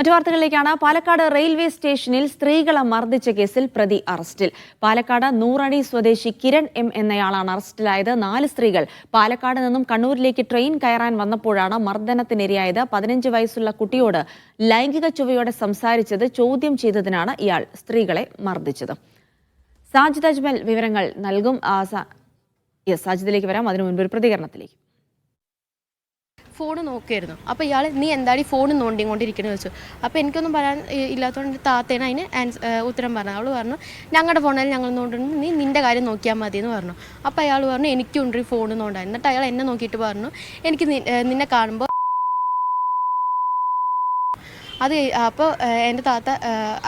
മറ്റു വാർത്തകളിലേക്കാണ്. പാലക്കാട് റെയിൽവേ സ്റ്റേഷനിൽ സ്ത്രീകളെ മർദ്ദിച്ച കേസിൽ പ്രതി അറസ്റ്റിൽ. പാലക്കാട് നൂറടി സ്വദേശി കിരൺ എം എന്നയാളാണ് അറസ്റ്റിലായത്. നാല് സ്ത്രീകൾ പാലക്കാട് നിന്നും കണ്ണൂരിലേക്ക് ട്രെയിൻ കയറാൻ വന്നപ്പോഴാണ് മർദ്ദനത്തിനിരയായത്. പതിനഞ്ച് വയസ്സുള്ള കുട്ടിയോട് ലൈംഗിക ചുവയോടെ സംസാരിച്ചത് ചോദ്യം ചെയ്തതിനാണ് ഇയാൾ സ്ത്രീകളെ മർദ്ദിച്ചത്. സാജിദ് അജ്മൽ വിവരങ്ങൾ നൽകും. സാജിദിലേക്ക് വരാം. അതിനു മുൻപ് ഒരു പ്രതികരണത്തിലേക്ക്. ഫോൺ നോക്കിയായിരുന്നു അപ്പോൾ ഇയാൾ നീ എന്താടി ഫോൺ നോണ്ടി നോണ്ടിക്കൊണ്ടിരിക്കണമെന്ന് ചോദിച്ചു. അപ്പോൾ എനിക്കൊന്നും പറയാൻ ഇല്ലാത്തതുകൊണ്ട് താത്തേനെ അതിന് ആൻസ്- ഉത്തരം പറഞ്ഞു. അവൾ പറഞ്ഞു ഞങ്ങളുടെ ഫോണിൽ ഞങ്ങൾ നോണ്ടിട്ട് നീ നിന്റെ കാര്യം നോക്കിയാൽ മതി എന്ന് പറഞ്ഞു. അപ്പോൾ അയാൾ പറഞ്ഞു എനിക്കുണ്ട് ഈ ഫോൺ നോണ്ടായി എന്നിട്ട് അയാൾ എന്നെ നോക്കിയിട്ട് പറഞ്ഞു എനിക്ക് നിന്നെ കാണുമ്പോൾ അത് അപ്പോൾ എന്റെ താത്ത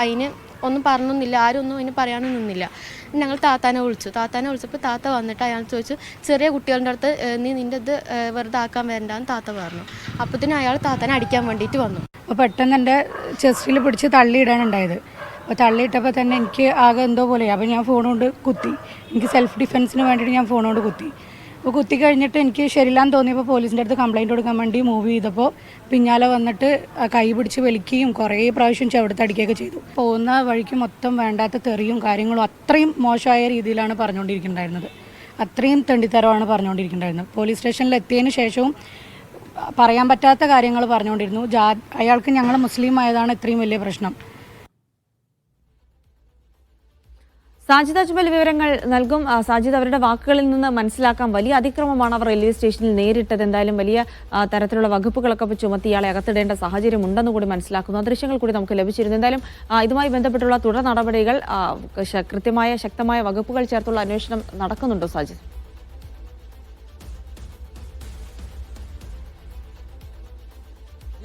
അതിന് ഒന്നും പറഞ്ഞൊന്നുമില്ല ആരും ഒന്നും അതിന് പറയാനും നിന്നില്ല. ഞങ്ങൾ താത്താനെ വിളിച്ചു. താത്താനെ വിളിച്ചപ്പോൾ താത്ത വന്നിട്ട് അയാൾ ചോദിച്ചു ചെറിയ കുട്ടികളുടെ അടുത്ത് നീ നിന്റെ ഇത് വെറുതെ ആക്കാൻ വരണ്ടാന്ന് താത്ത പറഞ്ഞു. അപ്പത്തിന് അയാൾ താത്താനെ അടിക്കാൻ വേണ്ടിയിട്ട് വന്നു. അപ്പോൾ പെട്ടെന്ന് എന്റെ ചെസ്റ്റിൽ പിടിച്ച് തള്ളിയിടാനുണ്ടായത് അപ്പോൾ തള്ളിയിട്ടപ്പോൾ തന്നെ എനിക്ക് ആകെ എന്തോ പോലെ അപ്പോൾ ഞാൻ ഫോണുകൊണ്ട് കൊണ്ട് കുത്തി. എനിക്ക് സെൽഫ് ഡിഫെൻസിന് വേണ്ടിയിട്ട് ഞാൻ ഫോണുകൊണ്ട് കൊണ്ട് കുത്തി. അപ്പോൾ കുത്തി കഴിഞ്ഞിട്ട് എനിക്ക് ശരിയില്ലാന്ന് തോന്നിയപ്പോൾ പോലീസിന്റെ അടുത്ത് കംപ്ലയിന്റ് കൊടുക്കാൻ വേണ്ടി മൂവ് ചെയ്തപ്പോൾ പിന്നാലെ വന്നിട്ട് കൈ പിടിച്ച് വലിക്കുകയും കുറേ പ്രാവശ്യം ചവിടത്തടിക്കുകയൊക്കെ ചെയ്തു. പോകുന്ന വഴിക്ക് മൊത്തം വേണ്ടാത്ത തെറിയും കാര്യങ്ങളും അത്രയും മോശമായ രീതിയിലാണ് പറഞ്ഞുകൊണ്ടിരിക്കുന്നുണ്ടായിരുന്നത്. അത്രയും തെണ്ടിത്തരമാണ് പറഞ്ഞുകൊണ്ടിരിക്കുന്നുണ്ടായിരുന്നത്. പോലീസ് സ്റ്റേഷനിൽ എത്തിയതിന് ശേഷവും പറയാൻ പറ്റാത്ത കാര്യങ്ങൾ പറഞ്ഞുകൊണ്ടിരുന്നു. ജാ അയാൾക്ക് ഞങ്ങൾ മുസ്ലിം ആയതാണ് ഇത്രയും വലിയ പ്രശ്നം. സാജിദ് അജ്മൽ വിവരങ്ങൾ നൽകും. സാജിദ് അവരുടെ വാക്കുകളിൽ നിന്ന് മനസ്സിലാക്കാം. വലിയ അതിക്രമമാണ് അവർ റെയിൽവേ സ്റ്റേഷനിൽ നേരിട്ടത്. എന്തായാലും വലിയ തരത്തിലുള്ള വകുപ്പുകളൊക്കെ ചുമത്തി ഇയാളെ അകത്തിടേണ്ട സാഹചര്യം ഉണ്ടെന്ന് കൂടി മനസ്സിലാക്കുന്നു. ആ ദൃശ്യങ്ങൾ കൂടി നമുക്ക് ലഭിച്ചിരുന്നു. എന്തായാലും ഇതുമായി ബന്ധപ്പെട്ടുള്ള തുടർ നടപടികൾ കൃത്യമായ ശക്തമായ വകുപ്പുകൾ ചേർത്തുള്ള അന്വേഷണം നടക്കുന്നുണ്ടോ സാജിദ്?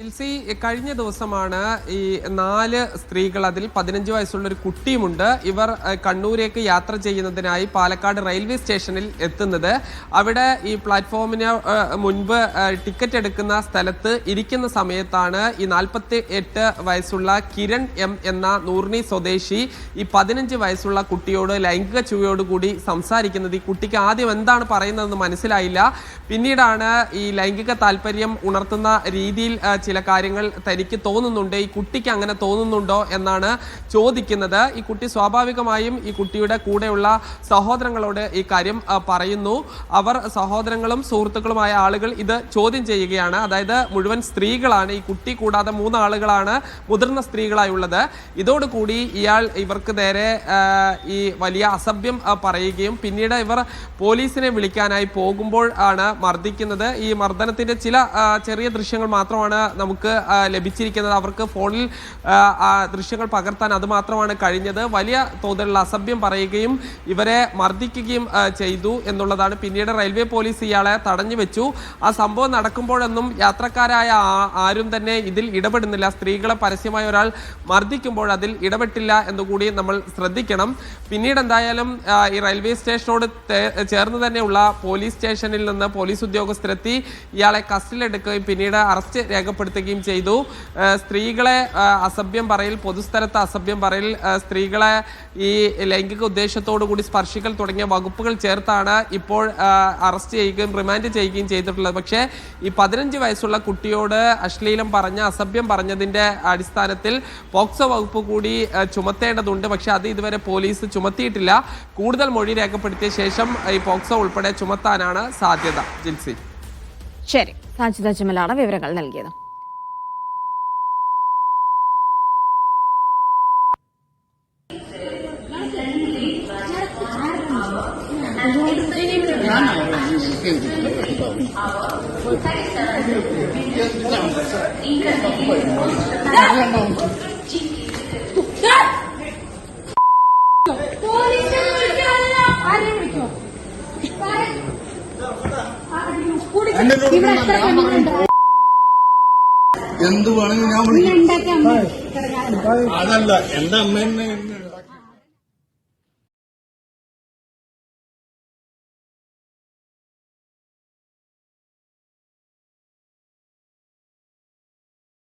ജിൽസി കഴിഞ്ഞ ദിവസമാണ് ഈ നാല് സ്ത്രീകൾ അതിൽ പതിനഞ്ച് വയസ്സുള്ള ഒരു കുട്ടിയുമുണ്ട്. ഇവർ കണ്ണൂരേക്ക് യാത്ര ചെയ്യുന്നതിനായി പാലക്കാട് റെയിൽവേ സ്റ്റേഷനിൽ എത്തുന്നത്. അവിടെ ഈ പ്ലാറ്റ്ഫോമിന് മുൻപ് ടിക്കറ്റ് എടുക്കുന്ന സ്ഥലത്ത് ഇരിക്കുന്ന സമയത്താണ് ഈ നാൽപ്പത്തി എട്ട് വയസ്സുള്ള കിരൺ എം എന്ന നൂർണി സ്വദേശി ഈ പതിനഞ്ച് വയസ്സുള്ള കുട്ടിയോട് ലൈംഗിക ചുവയോടുകൂടി സംസാരിക്കുന്നത്. ഈ കുട്ടിക്ക് ആദ്യം എന്താണ് പറയുന്നതെന്ന് മനസ്സിലായില്ല. പിന്നീടാണ് ഈ ലൈംഗിക താല്പര്യം ഉണർത്തുന്ന രീതിയിൽ ചില കാര്യങ്ങൾ തനിക്ക് തോന്നുന്നുണ്ട് ഈ കുട്ടിക്ക് അങ്ങനെ തോന്നുന്നുണ്ടോ എന്നാണ് ചോദിക്കുന്നത്. ഈ കുട്ടി സ്വാഭാവികമായും ഈ കുട്ടിയുടെ കൂടെയുള്ള സഹോദരങ്ങളോട് ഈ കാര്യം പറയുന്നു. അവർ സഹോദരങ്ങളും സുഹൃത്തുക്കളുമായ ആളുകൾ ഇത് ചോദ്യം ചെയ്യുകയാണ്. അതായത് മുഴുവൻ സ്ത്രീകളാണ് ഈ കുട്ടി കൂടാതെ മൂന്ന് ആളുകളാണ് മുതിർന്ന സ്ത്രീകളായുള്ളത്. ഇതോടുകൂടി ഇയാൾ ഇവർക്ക് നേരെ ഈ വലിയ അസഭ്യം പറയുകയും പിന്നീട് ഇവർ പോലീസിനെ വിളിക്കാനായി പോകുമ്പോൾ ആണ് മർദ്ദിക്കുന്നത്. ഈ മർദ്ദനത്തിന്റെ ചില ചെറിയ ദൃശ്യങ്ങൾ മാത്രമാണ് നമുക്ക് ലഭിച്ചിരിക്കുന്നത്. അവർക്ക് ഫോണിൽ ദൃശ്യങ്ങൾ പകർത്താൻ അതുമാത്രമാണ് കഴിഞ്ഞത്. വലിയ തോതിലുള്ള അസഭ്യം പറയുകയും ഇവരെ മർദ്ദിക്കുകയും ചെയ്തു എന്നുള്ളതാണ്. പിന്നീട് റെയിൽവേ പോലീസ് ഇയാളെ തടഞ്ഞു വെച്ചു. ആ സംഭവം നടക്കുമ്പോഴൊന്നും യാത്രക്കാരായ ആരും തന്നെ ഇതിൽ ഇടപെടുന്നില്ല. സ്ത്രീകളെ പരസ്യമായ ഒരാൾ മർദ്ദിക്കുമ്പോൾ അതിൽ ഇടപെട്ടില്ല എന്നുകൂടി നമ്മൾ ശ്രദ്ധിക്കണം. പിന്നീട് എന്തായാലും ഈ റെയിൽവേ സ്റ്റേഷനോട് ചേർന്ന് തന്നെയുള്ള പോലീസ് സ്റ്റേഷനിൽ നിന്ന് പോലീസ് ഉദ്യോഗസ്ഥരെത്തി ഇയാളെ കസ്റ്റഡിയിലെടുക്കുകയും പിന്നീട് അറസ്റ്റ് രേഖപ്പെടുത്തുകയും ചെയ്തു. സ്ത്രീകളെ അസഭ്യം പറയൽ പൊതുസ്ഥലത്ത് അസഭ്യം പറയൽ സ്ത്രീകളെ ഈ ലൈംഗിക ഉദ്ദേശത്തോടു കൂടി സ്പർശിക്കൽ തുടങ്ങിയ വകുപ്പുകൾ ചേർത്താണ് ഇപ്പോൾ അറസ്റ്റ് ചെയ്യുകയും റിമാൻഡ് ചെയ്യുകയും ചെയ്തിട്ടുള്ളത്. പക്ഷേ ഈ പതിനഞ്ച് വയസ്സുള്ള കുട്ടിയോട് അശ്ലീലം പറഞ്ഞ അസഭ്യം പറഞ്ഞതിന്റെ അടിസ്ഥാനത്തിൽ പോക്സോ വകുപ്പ് കൂടി ചുമത്തേണ്ടതുണ്ട്. പക്ഷേ അത് ഇതുവരെ പോലീസ് ചുമത്തിയിട്ടില്ല. കൂടുതൽ മൊഴി രേഖപ്പെടുത്തിയ ശേഷം ഈ പോക്സോ ഉൾപ്പെടെ ചുമത്താനാണ് സാധ്യത. ജിൽസി ശരി. സാജിത അജ്മലാണ് വിവരങ്ങൾ നൽകിയത്. എന്ത് വേണമെങ്കിൽ ഞാൻ വിളിക്കും. അതല്ല എന്റെ അമ്മ എന്നെ